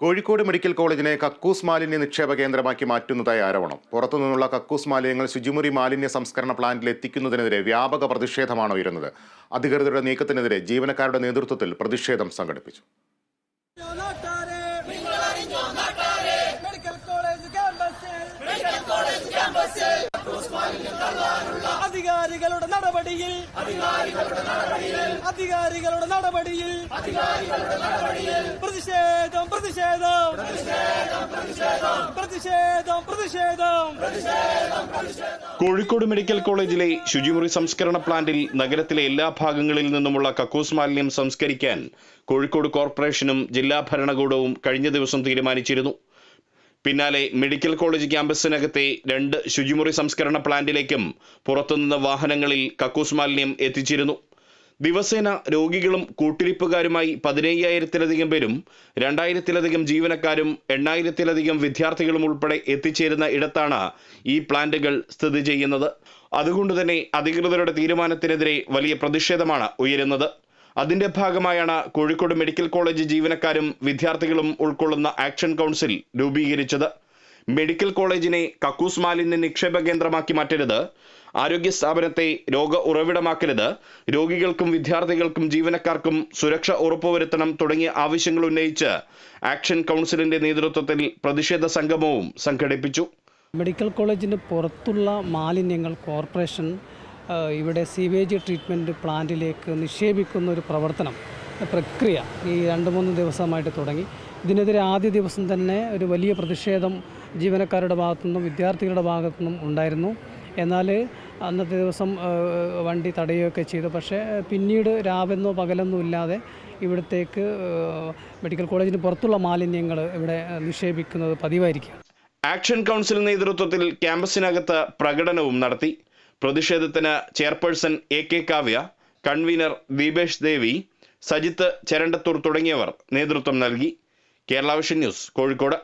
Kozhikode medical കോളേജിനെ കക്കൂസ് മാലിന്യ നിക്ഷേപ കേന്ദ്രമാക്കി മാറ്റുന്നതായി ആരോപണം. പുറത്തുനിന്നുള്ള കക്കൂസ് മാലിന്യങ്ങൾ ശുചിമുറി മാലിന്യ സംസ്കരണ പ്ലാന്റിൽ എത്തിക്കുന്നതിനെതിരെ വ്യാപക പ്രതിഷേധമാണ് ഉയരുന്നത്. അധികൃതരുടെ നീക്കത്തിനെതിരെ ജീവനക്കാരുടെ നേതൃത്വത്തിൽ പ്രതിഷേധം സംഘടിപ്പിച്ചു. മെഡിക്കൽ കോളേജ് ക്യാമ്പസിൽ. അധികാരികളുടെ നടപടിയിൽ. അധികാരികളുടെ നടപടിയിൽ. പ്രതിഷേധം പ്രതിഷേധം. പ്രതിഷേധം പ്രതിഷേധം. കോഴിക്കോട് മെഡിക്കൽ കോളേജിലെ ശുചിമുറി സംസ്കരണ പ്ലാന്റിൽ നഗരത്തിലെ എല്ലാ ഭാഗങ്ങളിൽ നിന്നുമുള്ള കക്കൂസ് മാലിന്യം സംസ്കരിക്കാൻ കോഴിക്കോട് കോർപ്പറേഷനും ജില്ലാ ഭരണകൂടവും കഴിഞ്ഞ ദിവസം തീരുമാനിച്ചിരുന്നു. പിന്നാലെ മെഡിക്കൽ കോളേജ് ക്യാമ്പസിനകത്തെ രണ്ട് ശുചിമുറി സംസ്കരണ പ്ലാന്റിലേക്കും പുറത്തുനിന്ന് വാഹനങ്ങളിൽ കക്കൂസ് മാലിന്യം എത്തിച്ചിരുന്നു. ദിവസേന രോഗികളും കൂട്ടിരിപ്പുകാരുമായി പതിനയ്യായിരത്തിലധികം പേരും രണ്ടായിരത്തിലധികം ജീവനക്കാരും എണ്ണായിരത്തിലധികം വിദ്യാർത്ഥികളും ഉൾപ്പെടെ എത്തിച്ചേരുന്ന ഇടത്താണ് ഈ പ്ലാന്റുകൾ സ്ഥിതി ചെയ്യുന്നത്. അതുകൊണ്ട് തന്നെ അധികൃതരുടെ തീരുമാനത്തിനെതിരെ വലിയ പ്രതിഷേധമാണ് ഉയരുന്നത്. അതിന്റെ ഭാഗമായാണ് കോഴിക്കോട് മെഡിക്കൽ കോളേജ് ജീവനക്കാരും വിദ്യാർത്ഥികളും ഉൾക്കൊള്ളുന്ന ആക്ഷൻ കൗൺസിൽ രൂപീകരിച്ചത്. മെഡിക്കൽ കോളേജിനെ കക്കൂസ് മാലിന്യ നിക്ഷേപ കേന്ദ്രമാക്കി മാറ്റരുത്. ആരോഗ്യ സ്ഥാപനത്തെ രോഗ ഉറവിടമാക്കരുത്. രോഗികൾക്കും വിദ്യാർത്ഥികൾക്കും ജീവനക്കാർക്കും സുരക്ഷ ഉറപ്പുവരുത്തണം തുടങ്ങിയ ആവശ്യങ്ങൾ ഉന്നയിച്ച് ആക്ഷൻ കൗൺസിലിന്റെ നേതൃത്വത്തിൽ പ്രതിഷേധ സംഗമവും സംഘടിപ്പിച്ചു. മെഡിക്കൽ കോളേജിന് പുറത്തുള്ള മാലിന്യങ്ങൾ കോർപ്പറേഷൻ ഇവിടെ സീവേജ് ട്രീറ്റ്മെന്റ് പ്ലാന്റിലേക്ക് നിക്ഷേപിക്കുന്ന ഒരു പ്രവർത്തനം പ്രക്രിയ ഈ രണ്ട് മൂന്ന് ദിവസമായിട്ട് തുടങ്ങി. ഇതിനെതിരെ ആദ്യ ദിവസം തന്നെ ഒരു വലിയ പ്രതിഷേധം ജീവനക്കാരുടെ ഭാഗത്തുനിന്നും വിദ്യാർത്ഥികളുടെ ഭാഗത്തുനിന്നും ഉണ്ടായിരുന്നു. എന്നാൽ അന്നത്തെ ദിവസം വണ്ടി തടയുകയൊക്കെ ചെയ്തു. പക്ഷേ പിന്നീട് രാവെന്നോ പകലെന്നോ ഇല്ലാതെ ഇവിടത്തേക്ക് മെഡിക്കൽ കോളേജിന് പുറത്തുള്ള മാലിന്യങ്ങൾ ഇവിടെ നിക്ഷേപിക്കുന്നത് പതിവായിരിക്കും ആക്ഷൻ കൗൺസിൽ നേതൃത്വത്തിൽ ക്യാമ്പസിനകത്ത് പ്രകടനവും നടത്തി. പ്രതിഷേധത്തിന് chairperson A K Kavya convener Deepesh Devi Sajith Cherandathur തുടങ്ങിയവർ നേതൃത്വം നൽകി. Kerala vision news Kozhikode.